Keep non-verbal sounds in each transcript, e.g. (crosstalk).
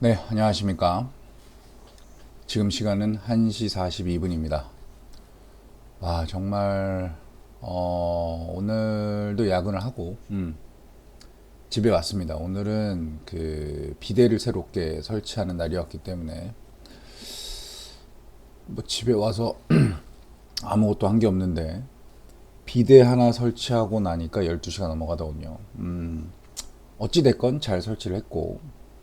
네, 안녕하십니까. 지금 시간은 1시 42분입니다. 와, 정말, 어, 오늘도 야근을 하고, 음, 집에 왔습니다. 오늘은 그 비대를 새롭게 설치하는 날이었기 때문에, 뭐 집에 와서 (clears throat) 아무것도 한 게 없는데, 비대 하나 설치하고 나니까 12시가 넘어가더군요. 음, 어찌됐건 잘 설치를 했고,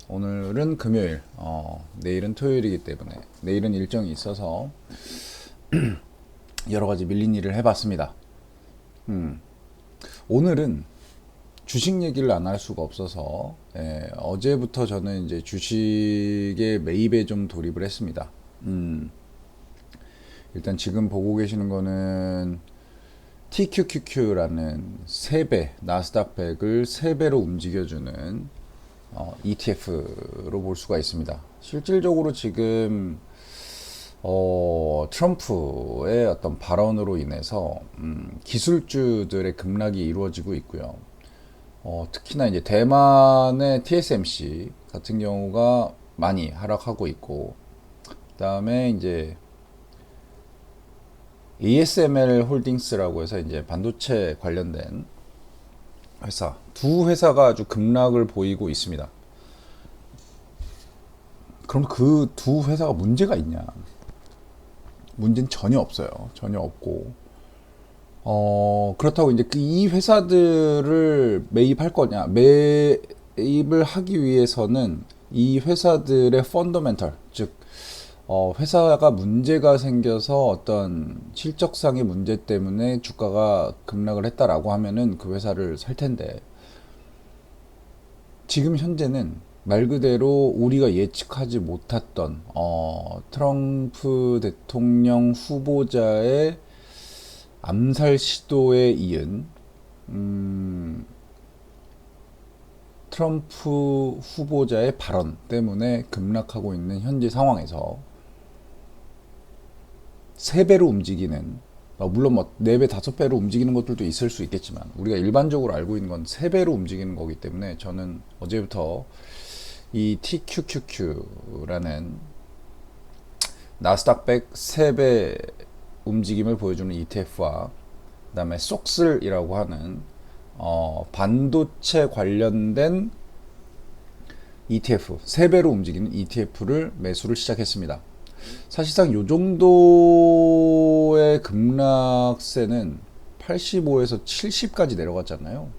오늘은 금요일, 어, 내일은 토요일이기 때문에, 내일은 일정이 있어서, (clears throat) 여러 가지 밀린 일을 해봤습니다. 음, 오늘은 주식 얘기를 안 할 수가 없어서, 예, 어제부터 저는 이제 주식의 매입에 좀 돌입을 했습니다. 음, 일단 지금 보고 계시는 거는 TQQQ라는 3배, 나스닥 100을 3배로 움직여주는 어, ETF로 볼 수가 있습니다. 실질적으로 지금 어, 트럼프의 어떤 발언으로 인해서 음, 기술주들의 급락이 이루어지고 있고요. 어, 특히나 이제 대만의 TSMC 같은 경우가 많이 하락하고 있고, 그다음에 이제 ASML 홀딩스라고 해서 이제 반도체 관련된 회사 두 회사가 아주 급락을 보이고 있습니다. 그럼 그 두 회사가 문제가 있냐? 문제는 전혀 없어요. 전혀 없고 어 그렇다고 이제 그 이 회사들을 매입할 거냐? 매입을 하기 위해서는 이 회사들의 펀더멘털 즉 어, 회사가 문제가 생겨서 어떤 실적상의 문제 때문에 주가가 급락을 했다라고 하면은 그 회사를 살 텐데 지금 현재는 말 그대로 우리가 예측하지 못했던 어, 트럼프 대통령 후보자의 암살 시도에 이은 음, 트럼프 후보자의 발언 때문에 급락하고 있는 현재 상황에서 세 배로 움직이는 어, 물론 뭐네배 다섯 배로 움직이는 것들도 있을 수 있겠지만 우리가 일반적으로 알고 있는 건세 배로 움직이는 거기 때문에 저는 어제부터 이 TQQQ라는 나스닥 100 3배 움직임을 보여주는 ETF와 그다음에 속슬이라고 하는 어, 반도체 관련된 ETF, 3배로 움직이는 ETF를 매수를 시작했습니다. 사실상 요 정도의 급락세는 85에서 70까지 내려갔잖아요.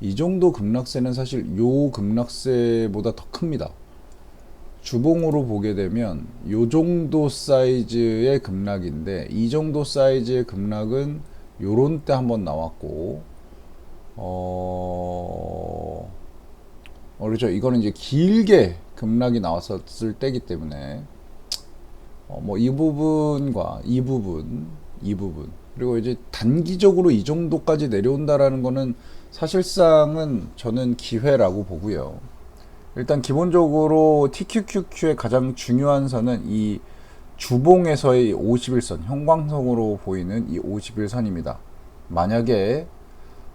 이 정도 급락세는 사실 요 급락세보다 더 큽니다. 주봉으로 보게 되면 요 정도 사이즈의 급락인데 이 정도 사이즈의 급락은 요런 때 한번 나왔고 어, 어 그렇죠. 이거는 이제 길게 급락이 나왔었을 때기 때문에 어, 뭐이 부분과 이 부분, 이 부분 그리고 이제 단기적으로 이 정도까지 내려온다라는 거는 사실상은 저는 기회라고 보고요. 일단 기본적으로 TQQQ의 가장 중요한 선은 이 주봉에서의 51선, 형광성으로 보이는 이 51선입니다. 만약에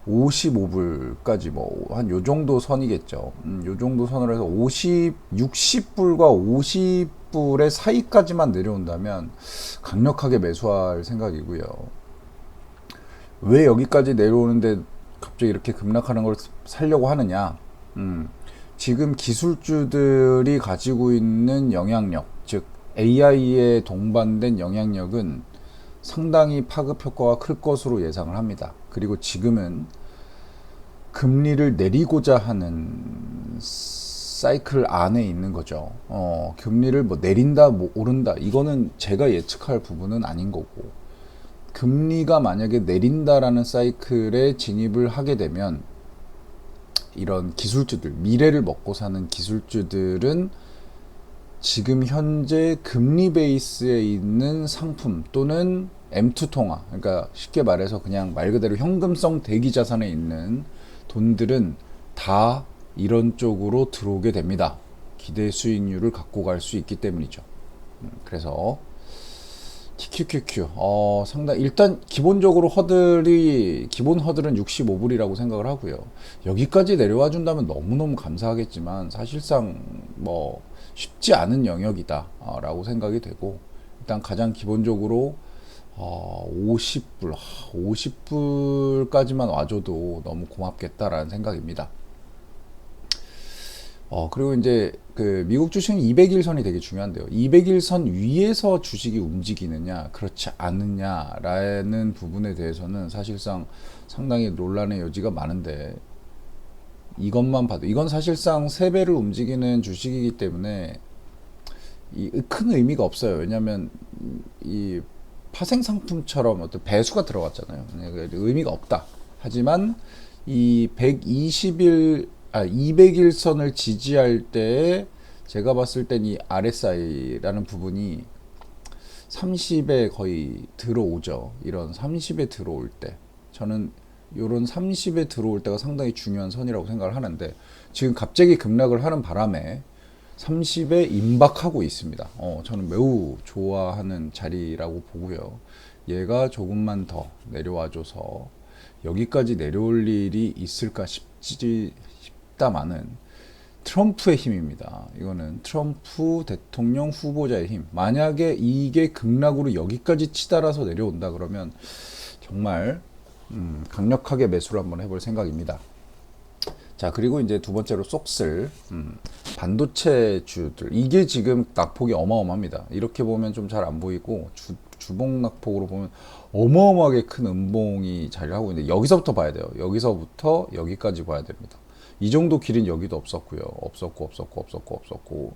55불까지 뭐 한 요 정도 선이겠죠. 음, 요 정도 선으로 해서 50, 60불과 50불의 사이까지만 내려온다면 강력하게 매수할 생각이고요. 왜 여기까지 내려오는데 갑자기 이렇게 급락하는 걸 살려고 하느냐? 음, 지금 기술주들이 가지고 있는 영향력, 즉 AI에 동반된 영향력은 상당히 파급 효과가 클 것으로 예상을 합니다. 그리고 지금은 금리를 내리고자 하는 사이클 안에 있는 거죠. 어, 금리를 뭐 내린다, 뭐 오른다, 이거는 제가 예측할 부분은 아닌 거고, 금리가 만약에 내린다라는 사이클에 진입을 하게 되면, 이런 기술주들, 미래를 먹고 사는 기술주들은 지금 현재 금리 베이스에 있는 상품 또는 M2 통화, 그러니까 쉽게 말해서 그냥 말 그대로 현금성 대기 자산에 있는 돈들은 다 이런 쪽으로 들어오게 됩니다. 기대 수익률을 갖고 갈 수 있기 때문이죠. 음, 그래서 TQQQ 어, 상당 일단 기본적으로 허들이 기본 허들은 65불이라고 생각을 하고요. 여기까지 내려와 준다면 너무너무 감사하겠지만 사실상 뭐 쉽지 않은 영역이다라고 생각이 되고 일단 가장 기본적으로 어, 50불, 50불까지만 와줘도 너무 고맙겠다라는 생각입니다. 어, 그리고 이제 그 미국 주식은 200일선이 되게 중요한데요. 200일선 위에서 주식이 움직이느냐, 그렇지 않느냐라는 부분에 대해서는 사실상 상당히 논란의 여지가 많은데 이것만 봐도 이건 사실상 세 배를 움직이는 주식이기 때문에 이 큰 의미가 없어요. 왜냐하면 이 파생 상품처럼 어떤 배수가 들어갔잖아요. 그러니까 의미가 없다. 하지만 이 120일 아 200일선을 지지할 때 제가 봤을 땐 이 RSI라는 부분이 30에 거의 들어오죠. 이런 30에 들어올 때 저는 요런 30에 들어올 때가 상당히 중요한 선이라고 생각을 하는데 지금 갑자기 급락을 하는 바람에 30에 임박하고 있습니다. 어, 저는 매우 좋아하는 자리라고 보고요. 얘가 조금만 더 내려와줘서 여기까지 내려올 일이 있을까 싶지 싶다마는 트럼프의 힘입니다. 이거는 트럼프 대통령 후보자의 힘. 만약에 이게 급락으로 여기까지 치달아서 내려온다 그러면 정말 음, 강력하게 매수를 한번 해볼 생각입니다. 자 그리고 이제 두 번째로 쏙쓸 음, 반도체 주들 이게 지금 낙폭이 어마어마합니다. 이렇게 보면 좀 잘 안 보이고 주, 주봉 낙폭으로 보면 어마어마하게 큰 음봉이 자리를 하고 있는데 여기서부터 봐야 돼요. 여기서부터 여기까지 봐야 됩니다. 이 정도 길은 여기도 없었고요. 없었고 없었고 없었고 없었고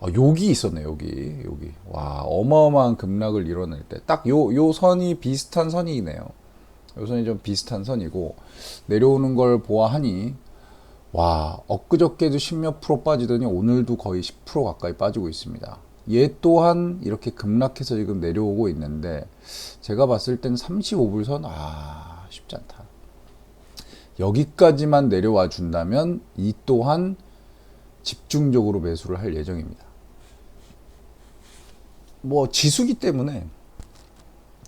아, 여기 있었네 여기 여기 와 어마어마한 급락을 이뤄낼 때 딱 요 요 선이 비슷한 선이네요. 요 선이 좀 비슷한 선이고 내려오는 걸 보아하니 와 엊그저께도 10몇 프로 빠지더니 오늘도 거의 10% 가까이 빠지고 있습니다. 얘 또한 이렇게 급락해서 지금 내려오고 있는데 제가 봤을 땐 35불선 아 쉽지 않다. 여기까지만 내려와 준다면 이 또한 집중적으로 매수를 할 예정입니다. 뭐 지수기 때문에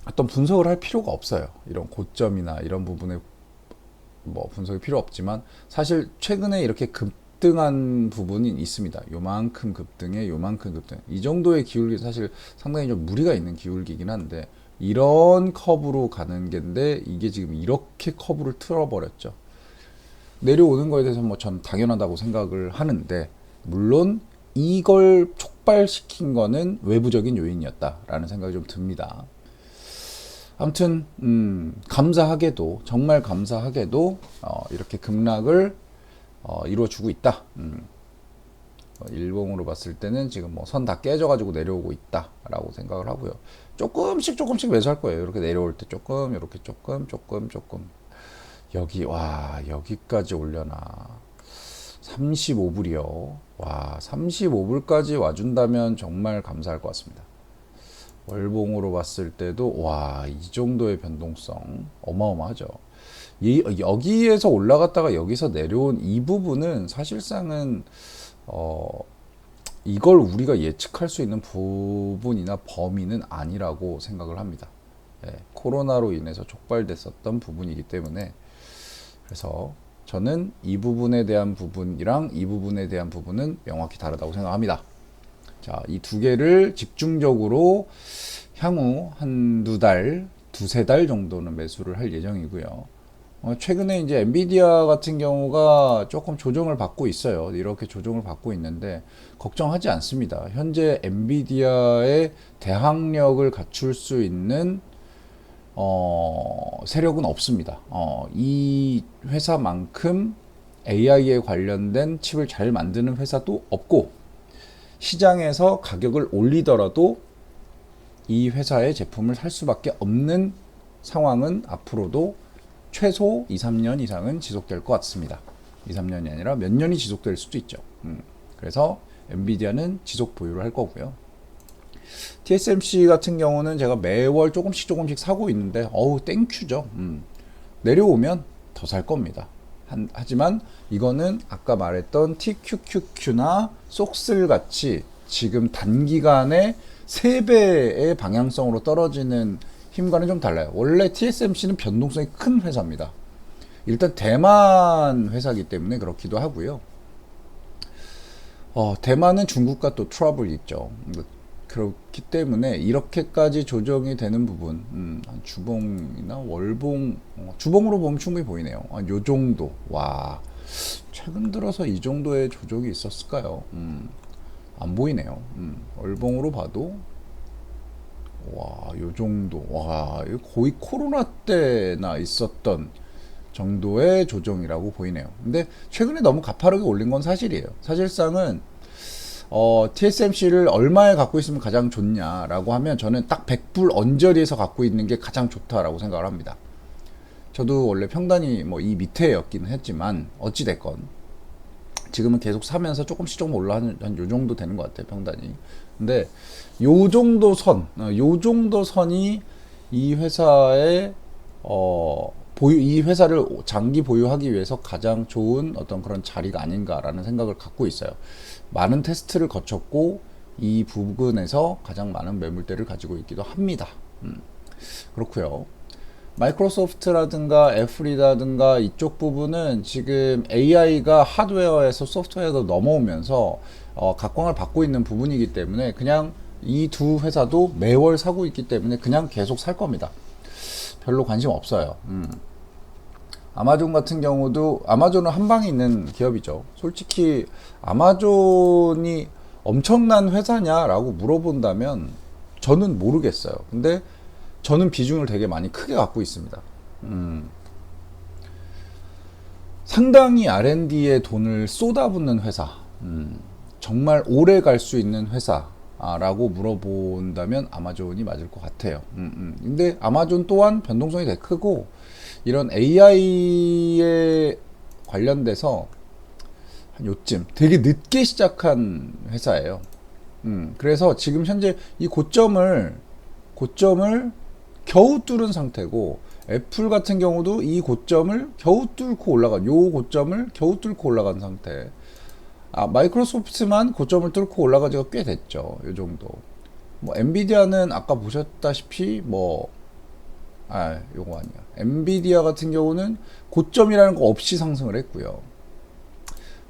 어떤 분석을 할 필요가 없어요. 이런 고점이나 이런 부분에 뭐 분석이 필요 없지만 사실 최근에 이렇게 급등한 부분이 있습니다. 요만큼 급등에 요만큼 급등. 이 정도의 기울기 사실 상당히 좀 무리가 있는 기울기긴 한데 이런 컵으로 가는 게인데 이게 지금 이렇게 컵을 틀어버렸죠. 내려오는 거에 대해서 뭐 전 당연하다고 생각을 하는데 물론 이걸 촉발시킨 거는 외부적인 요인이었다라는 생각이 좀 듭니다. 아무튼 음, 감사하게도 정말 감사하게도 어, 이렇게 급락을 어, 이루어주고 있다. 음. 어, 일봉으로 봤을 때는 지금 뭐 선 다 깨져가지고 내려오고 있다라고 생각을 하고요. 조금씩 조금씩 매수할 거예요. 이렇게 내려올 때 조금, 이렇게 조금, 조금, 조금. 여기 와 여기까지 올려놔. 35불이요. 와 35불까지 와준다면 정말 감사할 것 같습니다. 월봉으로 봤을 때도 와 이 정도의 변동성 어마어마하죠. 이, 여기에서 올라갔다가 여기서 내려온 이 부분은 사실상은 어, 이걸 우리가 예측할 수 있는 부분이나 범위는 아니라고 생각을 합니다. 예, 코로나로 인해서 촉발됐었던 부분이기 때문에 그래서 저는 이 부분에 대한 부분이랑 이 부분에 대한 부분은 명확히 다르다고 생각합니다. 자, 이 두 개를 집중적으로 향후 한 두 달, 두세 달 정도는 매수를 할 예정이고요. 어, 최근에 이제 엔비디아 같은 경우가 조금 조정을 받고 있어요. 이렇게 조정을 받고 있는데 걱정하지 않습니다. 현재 엔비디아의 대항력을 갖출 수 있는 어, 세력은 없습니다. 어, 이 회사만큼 AI에 관련된 칩을 잘 만드는 회사도 없고 시장에서 가격을 올리더라도 이 회사의 제품을 살 수밖에 없는 상황은 앞으로도 최소 2, 3년 이상은 지속될 것 같습니다. 2, 3년이 아니라 몇 년이 지속될 수도 있죠. 음, 그래서 엔비디아는 지속 보유를 할 거고요. TSMC 같은 경우는 제가 매월 조금씩 조금씩 사고 있는데 어우 땡큐죠. 음, 내려오면 더 살 겁니다. 한, 하지만 이거는 아까 말했던 TQQQ나 쏙슬 같이 지금 단기간에 3배의 방향성으로 떨어지는 힘과는 좀 달라요. 원래 TSMC는 변동성이 큰 회사입니다. 일단 대만 회사기 때문에 그렇기도 하고요. 어, 대만은 중국과 또 트러블이 있죠. 뭐, 그렇기 때문에 이렇게까지 조정이 되는 부분, 음, 한 주봉이나 월봉, 어, 주봉으로 보면 충분히 보이네요. 한요 정도. 와, 최근 들어서 이 정도의 조정이 있었을까요? 음, 안 보이네요. 음, 월봉으로 봐도 와, 요 정도. 와, 거의 코로나 때나 있었던 정도의 조정이라고 보이네요. 근데 최근에 너무 가파르게 올린 건 사실이에요. 사실상은 어, TSMC를 얼마에 갖고 있으면 가장 좋냐라고 하면 저는 딱 100불 언저리에서 갖고 있는 게 가장 좋다라고 생각을 합니다. 저도 원래 평단이 뭐 이 밑에였기는 했지만 어찌 됐건 지금은 계속 사면서 조금씩 조금 올라한 한 요 정도 되는 것 같아요 평단이. 근데 요 정도 선, 어, 요 정도 선이 이 회사의 어 보유 이 회사를 장기 보유하기 위해서 가장 좋은 어떤 그런 자리가 아닌가라는 생각을 갖고 있어요. 많은 테스트를 거쳤고 이 부분에서 가장 많은 매물대를 가지고 있기도 합니다. 음, 그렇고요. 마이크로소프트라든가 애플이라든가 이쪽 부분은 지금 AI가 하드웨어에서 소프트웨어로 넘어오면서 어, 각광을 받고 있는 부분이기 때문에 그냥 이 두 회사도 매월 사고 있기 때문에 그냥 계속 살 겁니다. 별로 관심 없어요. 음. 아마존 같은 경우도 아마존은 한 방에 있는 기업이죠. 솔직히 아마존이 엄청난 회사냐라고 물어본다면 저는 모르겠어요. 근데 저는 비중을 되게 많이 크게 갖고 있습니다. 음. 상당히 R&D에 돈을 쏟아붓는 회사, 음. 정말 오래 갈 수 있는 회사라고 물어본다면 아마존이 맞을 것 같아요. 음, 음. 근데 아마존 또한 변동성이 되게 크고 이런 AI에 관련돼서 한 요쯤 되게 늦게 시작한 회사예요. 음, 그래서 지금 현재 이 고점을 고점을 겨우 뚫은 상태고 애플 같은 경우도 이 고점을 겨우 뚫고 올라간 요 고점을 겨우 뚫고 올라간 상태. 아 마이크로소프트만 고점을 뚫고 올라간 지가 꽤 됐죠. 요 정도. 뭐 엔비디아는 아까 보셨다시피 뭐 아, 요거 아니야. 엔비디아 같은 경우는 고점이라는 거 없이 상승을 했고요.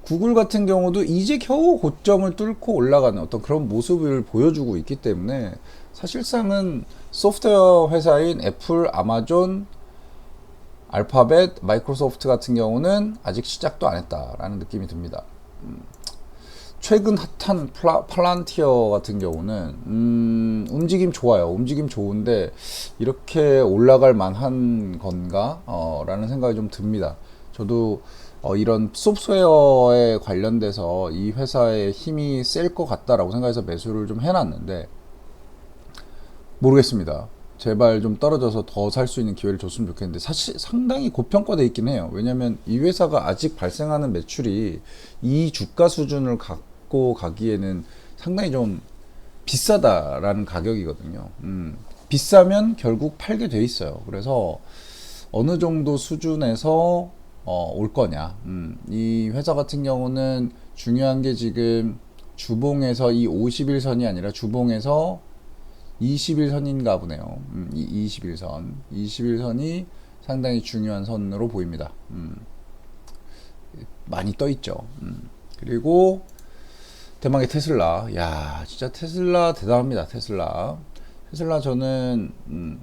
구글 같은 경우도 이제 겨우 고점을 뚫고 올라가는 어떤 그런 모습을 보여주고 있기 때문에 사실상은 소프트웨어 회사인 애플, 아마존, 알파벳, 마이크로소프트 같은 경우는 아직 시작도 안 했다라는 느낌이 듭니다. 음, 최근 핫한 플라, 팔란티어 같은 경우는 음, 움직임 좋아요. 움직임 좋은데 이렇게 올라갈 만한 건가? 어, 라는 생각이 좀 듭니다. 저도 어, 이런 소프트웨어에 관련돼서 이 회사의 힘이 셀 것 같다라고 생각해서 매수를 좀 해놨는데 모르겠습니다. 제발 좀 떨어져서 더 살 수 있는 기회를 줬으면 좋겠는데 사실 상당히 고평가돼 있긴 해요. 왜냐하면 이 회사가 아직 발생하는 매출이 이 주가 수준을 갖고 가기에는 상당히 좀 비싸다라는 가격이거든요. 음, 비싸면 결국 팔게 돼 있어요. 그래서 어느 정도 수준에서 어, 올 거냐. 음, 이 회사 같은 경우는 중요한 게 지금 주봉에서 이 51선이 아니라 주봉에서 21선인가 보네요. 음, 이 21선. 21선이 상당히 중요한 선으로 보입니다. 음, 많이 떠 있죠. 음, 그리고 대망의 테슬라. 야, 진짜 테슬라 대단합니다. 테슬라. 테슬라 저는 음,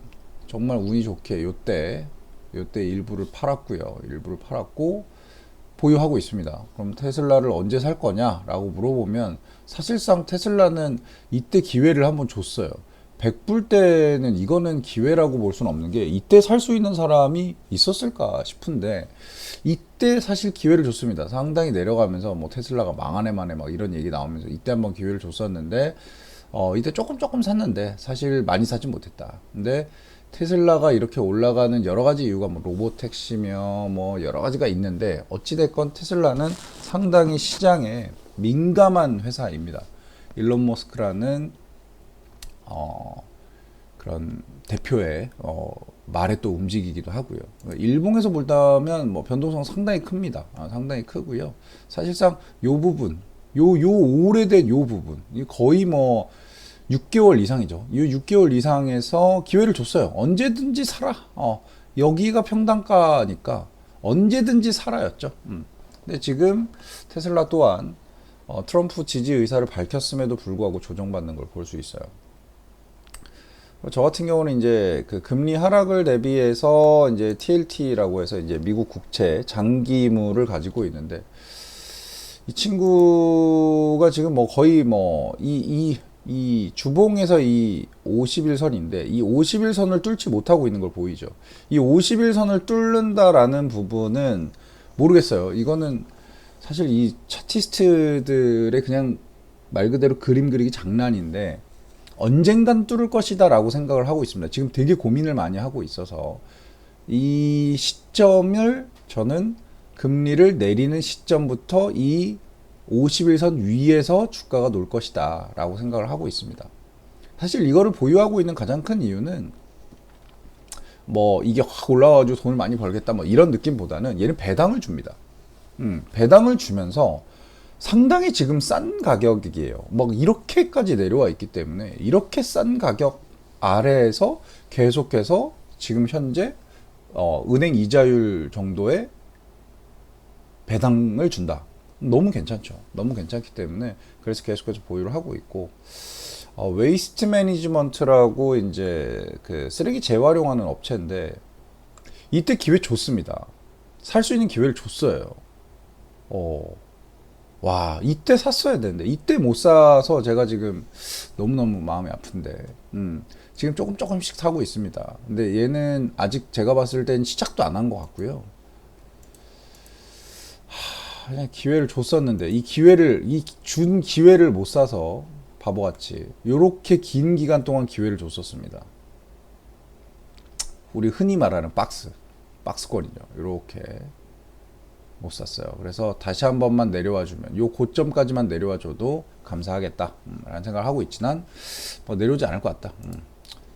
정말 운이 좋게 요때 요때 일부를 팔았고요. 일부를 팔았고 보유하고 있습니다. 그럼 테슬라를 언제 살 거냐라고 물어보면 사실상 테슬라는 이때 기회를 한번 줬어요. 100불 때는 이거는 기회라고 볼 수는 없는 게 이때 살 수 있는 사람이 있었을까 싶은데 이때 사실 기회를 줬습니다. 상당히 내려가면서 뭐 테슬라가 망하네 만에 막 이런 얘기 나오면서 이때 한번 기회를 줬었는데 어 이때 조금 조금 샀는데 사실 많이 사진 못했다. 근데 테슬라가 이렇게 올라가는 여러 가지 이유가 뭐 로보택시며 뭐 여러 가지가 있는데 어찌 됐건 테슬라는 상당히 시장에 민감한 회사입니다. 일론 머스크라는 어, 그런 대표의 어, 말에 또 움직이기도 하고요. 일봉에서 볼다면 뭐 변동성 상당히 큽니다. 아, 상당히 크고요. 사실상 요 부분, 요 요 오래된 요 부분, 거의 뭐 6개월 이상이죠. 이 6개월 이상에서 기회를 줬어요. 언제든지 살아. 어, 여기가 평단가니까 언제든지 살아였죠. 음. 근데 지금 테슬라 또한 어, 트럼프 지지 의사를 밝혔음에도 불구하고 조정받는 걸 볼 수 있어요. 저 같은 경우는 이제 그 금리 하락을 대비해서 이제 TLT라고 해서 이제 미국 국채 장기물을 가지고 있는데 이 친구가 지금 뭐 거의 뭐 이 이 이 주봉에서 이 50일선인데 이 50일선을 뚫지 못하고 있는 걸 보이죠. 이 50일선을 뚫는다라는 부분은 모르겠어요. 이거는 사실 이 차티스트들의 그냥 말 그대로 그림 그리기 장난인데 언젠간 뚫을 것이다 라고 생각을 하고 있습니다. 지금 되게 고민을 많이 하고 있어서 이 시점을 저는 금리를 내리는 시점부터 이 50일선 위에서 주가가 놀 것이다 라고 생각을 하고 있습니다. 사실 이거를 보유하고 있는 가장 큰 이유는 뭐 이게 확 올라와가지고 돈을 많이 벌겠다 뭐 이런 느낌보다는 얘는 배당을 줍니다. 음, 배당을 주면서 상당히 지금 싼 가격이에요. 막 이렇게까지 내려와 있기 때문에 이렇게 싼 가격 아래에서 계속해서 지금 현재 어, 은행 이자율 정도의 배당을 준다. 너무 괜찮죠. 너무 괜찮기 때문에 그래서 계속해서 보유를 하고 있고 어, 웨이스트 매니지먼트라고 이제 그 쓰레기 재활용하는 업체인데 이때 기회 줬습니다. 살 수 있는 기회를 줬어요. 어, 와, 이때 샀어야 되는데, 이때 못 사서 제가 지금 너무너무 마음이 아픈데, 음, 지금 조금 조금씩 사고 있습니다. 근데 얘는 아직 제가 봤을 땐 시작도 안 한 것 같고요. 하, 그냥 기회를 줬었는데, 이 기회를, 이 준 기회를 못 사서 바보같이, 요렇게 긴 기간 동안 기회를 줬었습니다. 우리 흔히 말하는 박스, 박스권이죠. 요렇게. 못 샀어요. 그래서 다시 한 번만 내려와 주면 요 고점까지만 내려와 줘도 감사하겠다 음, 라는 생각을 하고 있지만 뭐 내려오지 않을 것 같다. 음.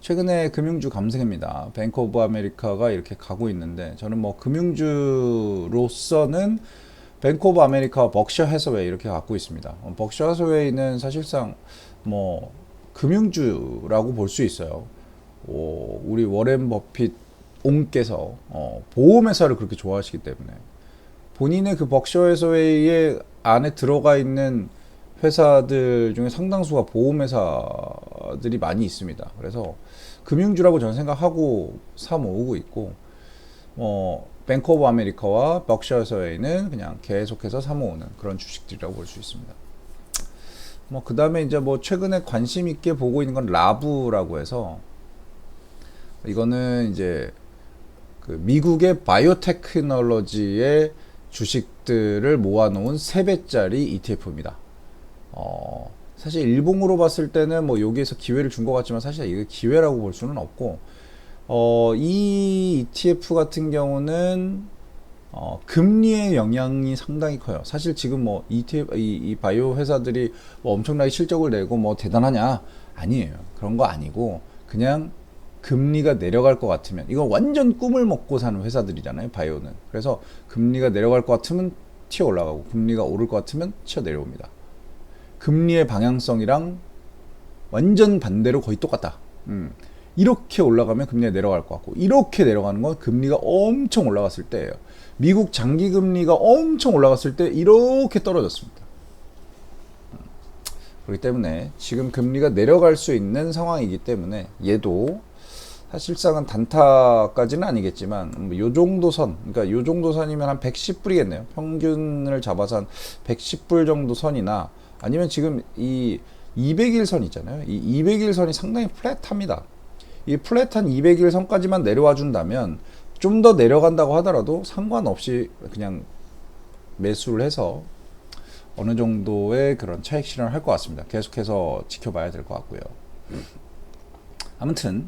최근에 금융주 감생입니다. 뱅크 오브 아메리카가 이렇게 가고 있는데 저는 뭐 금융주로서는 뱅크 오브 아메리카와 벅셔 해서웨이 이렇게 갖고 있습니다. 어, 벅셔 해서웨이는 사실상 뭐 금융주라고 볼 수 있어요. 오, 우리 워렌 버핏 옹께서 어, 보험회사를 그렇게 좋아하시기 때문에 본인의 그 벅셔에서웨이의 안에 들어가 있는 회사들 중에 상당수가 보험회사들이 많이 있습니다. 그래서 금융주라고 저는 생각하고 사 모으고 있고, 어, 뱅크 오브 아메리카와 벅셔에서웨이는 그냥 계속해서 사 모으는 그런 주식들이라고 볼 수 있습니다. 뭐, 그 다음에 이제 뭐 최근에 관심 있게 보고 있는 건 라브라고 해서, 이거는 이제 그 미국의 바이오테크놀로지의 주식들을 모아놓은 3배짜리 ETF입니다. 어, 사실 일봉으로 봤을 때는 뭐 여기에서 기회를 준 것 같지만 사실 이게 기회라고 볼 수는 없고, 어, 이 ETF 같은 경우는 어, 금리의 영향이 상당히 커요. 사실 지금 뭐 ETF, 이, 이 바이오 회사들이 뭐 엄청나게 실적을 내고 뭐 대단하냐? 아니에요. 그런 거 아니고, 그냥 금리가 내려갈 것 같으면 이건 완전 꿈을 먹고 사는 회사들이잖아요 바이오는. 그래서 금리가 내려갈 것 같으면 튀어 올라가고 금리가 오를 것 같으면 튀어 내려옵니다. 금리의 방향성이랑 완전 반대로 거의 똑같다. 음. 이렇게 올라가면 금리가 내려갈 것 같고 이렇게 내려가는 건 금리가 엄청 올라갔을 때예요. 미국 장기 금리가 엄청 올라갔을 때 이렇게 떨어졌습니다. 음. 그렇기 때문에 지금 금리가 내려갈 수 있는 상황이기 때문에 얘도 사실상은 단타까지는 아니겠지만 뭐요 정도 선, 그러니까 요 정도 선이면 한 110불이겠네요. 평균을 잡아서 한 110불 정도 선이나 아니면 지금 이 200일 선 있잖아요. 이 200일 선이 상당히 플랫합니다. 이 플랫한 200일 선까지만 내려와 준다면 좀 더 내려간다고 하더라도 상관없이 그냥 매수를 해서 어느 정도의 그런 차익 실현을 할 것 같습니다. 계속해서 지켜봐야 될 것 같고요. 아무튼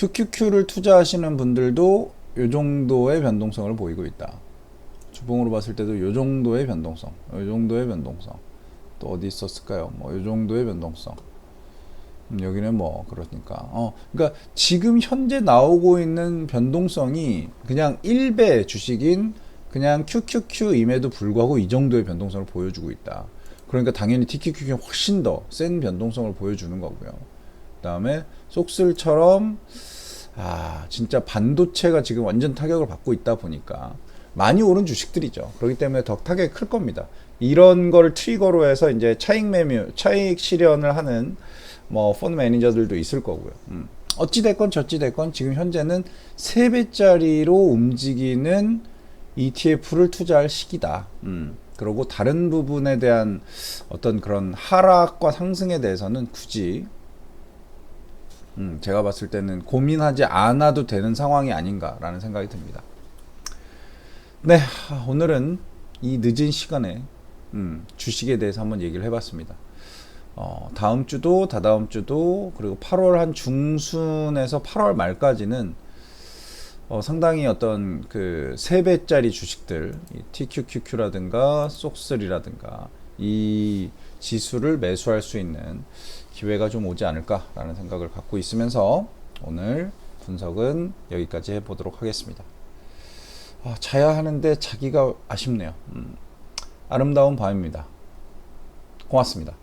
QQQ를 투자하시는 분들도 이 정도의 변동성을 보이고 있다. 주봉으로 봤을 때도 이 정도의 변동성, 이 정도의 변동성. 또 어디 있었을까요? 뭐이 정도의 변동성. 음, 여기는 뭐 그러니까 어 그러니까 지금 현재 나오고 있는 변동성이 그냥 1배 주식인 그냥 QQQ임에도 불구하고 이 정도의 변동성을 보여주고 있다. 그러니까 당연히 TQQ가 훨씬 더 센 변동성을 보여주는 거고요. 그다음에 속슬처럼 아 진짜 반도체가 지금 완전 타격을 받고 있다 보니까 많이 오른 주식들이죠. 그렇기 때문에 더 타격이 클 겁니다. 이런 걸 트리거로 해서 이제 차익 매매, 차익 실현을 하는 뭐 펀드 매니저들도 있을 거고요. 음. 어찌 됐건 저찌 됐건 지금 현재는 3배짜리로 움직이는 ETF를 투자할 시기다. 음. 그리고 다른 부분에 대한 어떤 그런 하락과 상승에 대해서는 굳이 음, 제가 봤을 때는 고민하지 않아도 되는 상황이 아닌가라는 생각이 듭니다. 네, 하, 오늘은 이 늦은 시간에 음, 주식에 대해서 한번 얘기를 해봤습니다. 어, 다음 주도 다다음 주도 그리고 8월 한 중순에서 8월 말까지는 어, 상당히 어떤 그 3배짜리 주식들 이 TQQQ라든가 쏙3라든가 이 지수를 매수할 수 있는 기회가 좀 오지 않을까라는 생각을 갖고 있으면서 오늘 분석은 여기까지 해보도록 하겠습니다. 아, 자야 하는데 자기가 아쉽네요. 음, 아름다운 밤입니다. 고맙습니다.